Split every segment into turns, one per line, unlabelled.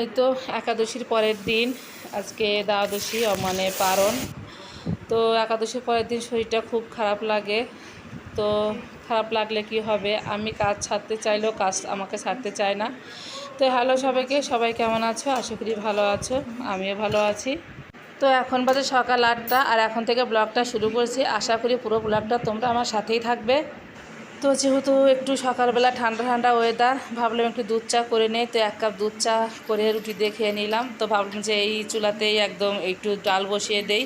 এই তো একাদশীর পরের দিন, আজকে দ্বাদশী মানে পারণ। তো একাদশীর পরের দিন শরীরটা খুব খারাপ লাগে। তো খারাপ লাগলে কি হবে? আমি কাজ ছাড়তে চাইলেও কাজ আমাকে ছাড়তে চায় না। তো হ্যালো সবাইকে, সবাই কেমন আছো? আশা করি ভালো আছো, আমিও ভালো আছি। তো এখন বাজে সকাল আটটা, আর এখন থেকে ব্লগটা শুরু করছি। আশা করি পুরো ব্লগটা তোমরা আমার সাথেই থাকবে। তো যেহেতু একটু সকালবেলা ঠান্ডা ঠান্ডা ওয়েদার ভাবলাম একটু দুধ চা করে নেই, তো এক কাপ দুধ চা করে রুটি দিয়ে খেয়ে নিলাম। তো ভাবলাম যে এই চুলাতেই একদম একটু ডাল বসিয়ে দেই।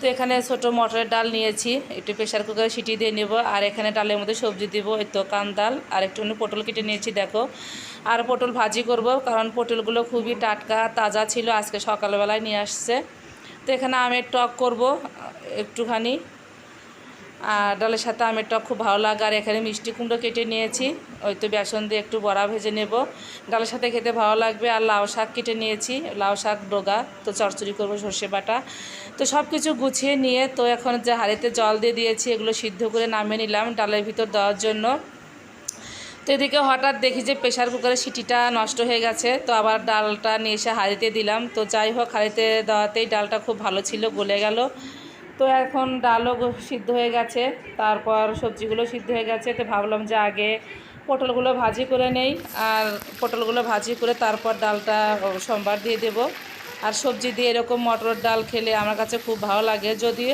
তো এখানে ছোট মটরের ডাল নিয়েছি, একটু প্রেশার কুকারে সিটি দিয়ে নেব, আর এখানে ডালের মধ্যে সবজি দিব, এই তো কান ডাল, আর একটুখানি পটল কেটে নিয়েছি, দেখো। আর পটল ভাজি করব, কারণ পটলগুলো খুবই টাটকা, তাজা ছিল, আজকে সকালবেলায় নিয়ে আসছে। তো এখানে আমের টক করব, একটুখানি। আর ডালের সাথে আমের টক খুব ভালো লাগে। আর এখানে মিষ্টি কুমড়ো কেটে নিয়েছি। ওই তো বেসন দিয়ে একটু বড়া ভেজে নেব। ডালের সাথে খেতে ভালো লাগবে। আর লাউ শাক কেটে নিয়েছি। লাউ শাক, ডোগা, তো চচ্চড়ি করব, সর্ষে বাটা। তো সব কিছু গুছিয়ে নিয়ে তো এখন যে হাড়িতে জল দিয়ে দিয়েছি, এগুলো সিদ্ধ করে নামিয়ে নিলাম ডালের ভিতর দেওয়ার জন্য। তো এদিকে হঠাৎ দেখি যে প্রেশার কুকারের সিটিটা নষ্ট হয়ে গেছে। তো আবার ডালটা নিয়ে এসে হাঁড়িতে দিলাম। তো যাই হোক, হাঁড়িতে দেওয়াতেই ডালটা খুব ভালো ছিল, গলে গেল। তো এখন ডালও সিদ্ধ হয়ে গেছে, তারপর সবজিগুলো সিদ্ধ হয়ে গেছে, তো ভাবলাম যে আগে পটলগুলো ভাজি করে নেই, আর পটলগুলো ভাজি করে তারপর ডালটা সোমবার দিয়ে দেব। আর সবজি দিয়ে এরকম মটর ডাল খেলে আমার কাছে খুব ভালো লাগে। যদি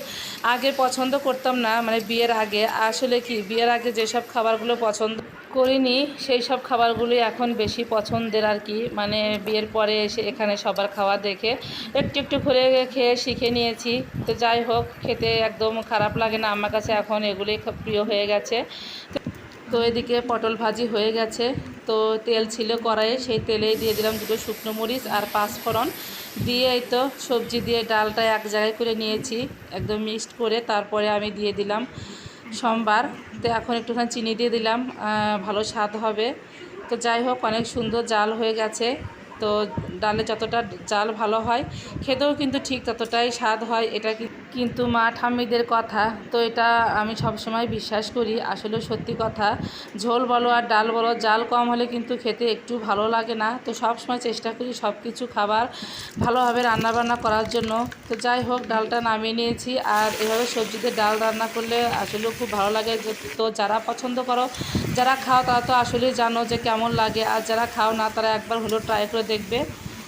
আগে পছন্দ করতাম না মানে বিয়ের আগে, আসলে কি, বিয়ের আগে যেসব খাবারগুলো পছন্দ করিনি, সেই সব খাবারগুলি এখন বেশি পছন্দের আর কি। মানে বিয়ের পরে এসে এখানে সবার খাওয়া দেখে একটু একটু করে খেয়ে শিখে নিয়েছি। তো যাই হোক, খেতে একদম খারাপ লাগে না। আমার কাছে এখন এগুলোই খুব প্রিয় হয়ে গেছে। তো এদিকে পটল ভাজি হয়ে গেছে। তো তেল ছিল কড়াইয়ে, সেই তেলেই দিয়ে দিলাম দুটো শুকনো মরিচ আর পাঁচফোড়ন দিয়ে এই তো সবজি দিয়ে ডালটা এক জায়গায় করে নিয়েছি, একদম মিক্সড করে। তারপরে আমি দিয়ে দিলাম সোমবার। তো এখন একটুখানি চিনি দিয়ে দিলাম ভালো স্বাদ হবে। তো যাই হোক, অনেক সুন্দর জাল হয়ে গেছে। তো ডালে যতটা চাল ভালো হয়, খেতেও কিন্তু ঠিক ততটাই স্বাদ হয়, এটা কিন্তু মা ঠাম্মিদের কথা, তো এটা আমি সবসময় বিশ্বাস করি, আসলে সত্যি কথা, ঝোল বলো আর ডাল বলো, জাল কম হলে কিন্তু খেতে একটু ভালো লাগে না, তো সব সময় চেষ্টা করি সব কিছু খাবার ভালোভাবে রান্নাবান্না করার জন্য, তো যাই হোক, ডালটা নামিয়ে নিয়েছি, আর এভাবে সবজিতে ডাল রান্না করলে আসলেও খুব ভালো লাগে তো যারা পছন্দ করো, যারা খাও তারা তো আসলেই জানো যে কেমন লাগে, আর যারা খাও না তারা একবার হলেও ট্রাই করে দেখবে।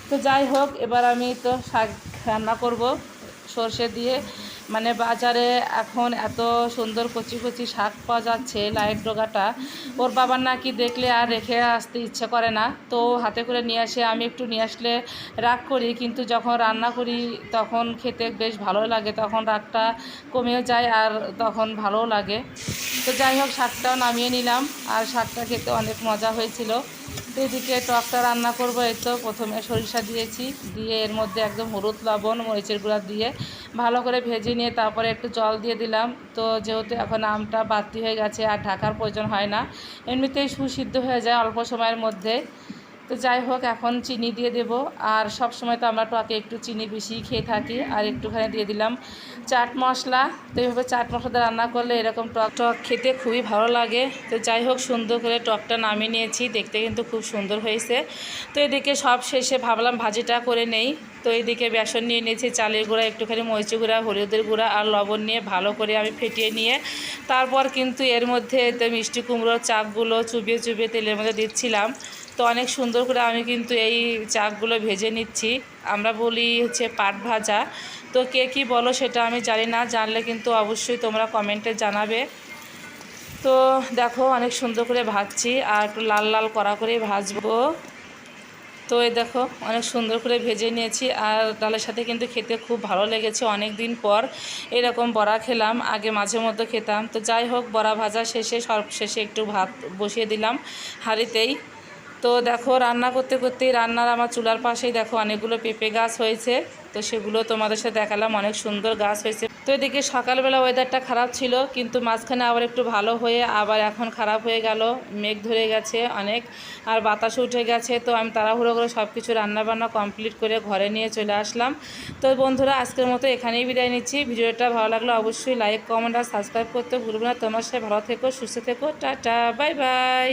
তো যাই হোক, এবার আমি তো শাক রান্না করব সর্ষে দিয়ে। মানে বাজারে এখন এত সুন্দর কচি কচি শাক পাওয়া যাচ্ছে লাইট ডোগাটা। ওর বাবার নাকি দেখলে আর রেখে আসতে ইচ্ছে করে না। তো হাতে করে নিয়ে আসে, আমি একটু নিয়ে আসলে রাগ করি। কিন্তু যখন রান্না করি, তখন খেতে বেশ ভালো লাগে। তখন রাগটা কমেও যায় আর তখন ভালোও লাগে। তো যাই হোক, শাকটাও নামিয়ে নিলাম। আর শাকটা খেতে অনেক মজা হয়েছিল। এদিকে টকটা রান্না করব, এই তো প্রথমে সরিষা দিয়েছি, দিয়ে এর মধ্যে একদম হলুদ, লবণ, মরিচের গুঁড়া দিয়ে ভালো করে ভেজে নিয়ে তারপরে একটু জল দিয়ে দিলাম। তো যেহেতু এখন আমটা বাড়তি হয়ে গেছে আর ঢাকার প্রয়োজন হয় না, এমনিতেই সুসিদ্ধ হয়ে যায় অল্প সময়ের মধ্যে। তো যাই হোক, এখন চিনি দিয়ে দেব। আর সব সময় তো আমরা টকে একটু চিনি বেশি খেয়ে থাকি। আর একটুখানি দিয়ে দিলাম চাট মশলা। তো এইভাবে চাট মশলা রান্না করলে এরকম টক টক খেতে খুবই ভালো লাগে। তো যাই হোক, সুন্দর করে টকটা নামিয়ে নিয়েছি। দেখতে কিন্তু খুব সুন্দর হয়েছে। তো এদিকে সব শেষে ভাবলাম ভাজিটা করে নেই। তো এইদিকে বেসন নিয়ে নিয়েছি, চালের গুঁড়া, একটুখানি মরিচ গুঁড়া, হলুদের গুঁড়া আর লবণ নিয়ে ভালো করে আমি ফেটিয়ে নিয়ে তারপর কিন্তু এর মধ্যে মিষ্টি কুমড়োর চাকগুলো চুবিয়ে চুবিয়ে তেলের মধ্যে দিচ্ছিলাম। তো অনেক সুন্দর করে আমি কিন্তু এই চাকগুলো ভেজে নিচ্ছি। আমরা বলি হচ্ছে পাট ভাজা। তো কে কী বলো সেটা আমি জানি না, জানলে কিন্তু অবশ্যই তোমরা কমেন্টে জানাবে। তো দেখো অনেক সুন্দর করে ভাজছি আর একটু লাল লাল করা করে ভাজবো। তো এই দেখো অনেক সুন্দর করে ভেজে নিয়েছি আর ডালের সাথে কিন্তু খেতে খুব ভালো লেগেছে। অনেক দিন পর এরকম বড়া খেলাম, আগে মাঝে মধ্যে খেতাম। তো যাই হোক, বড়া ভাজা শেষে সব শেষে একটু ভাত বসিয়ে দিলাম হাঁড়িতেই। তো দেখো, রান্না করতে করতেই রান্নার আমার চুলার পাশেই দেখো অনেকগুলো পেঁপে গাছ হয়েছে। তো সেগুলো তোমাদের সাথে দেখালাম, অনেক সুন্দর গাছ হয়েছে। তো এদিকে সকালবেলা ওয়েদারটা খারাপ ছিল, কিন্তু মাঝখানে আবার একটু ভালো হয়ে আবার এখন খারাপ হয়ে গেল। মেঘ ধরে গেছে অনেক, আর বাতাস উঠে গেছে। তো আমি তাড়াহুড়ো করে সব কিছু রান্নাবান্না কমপ্লিট করে ঘরে নিয়ে চলে আসলাম। তো বন্ধুরা, আজকের মতো এখানেই বিদায় নিচ্ছি। ভিডিওটা ভালো লাগলে অবশ্যই লাইক কমেন্ট আর সাবস্ক্রাইব করতে ভুলবে না। তোমার সাথে ভালো থেকো, সুস্থ থেকো। Tata bye bye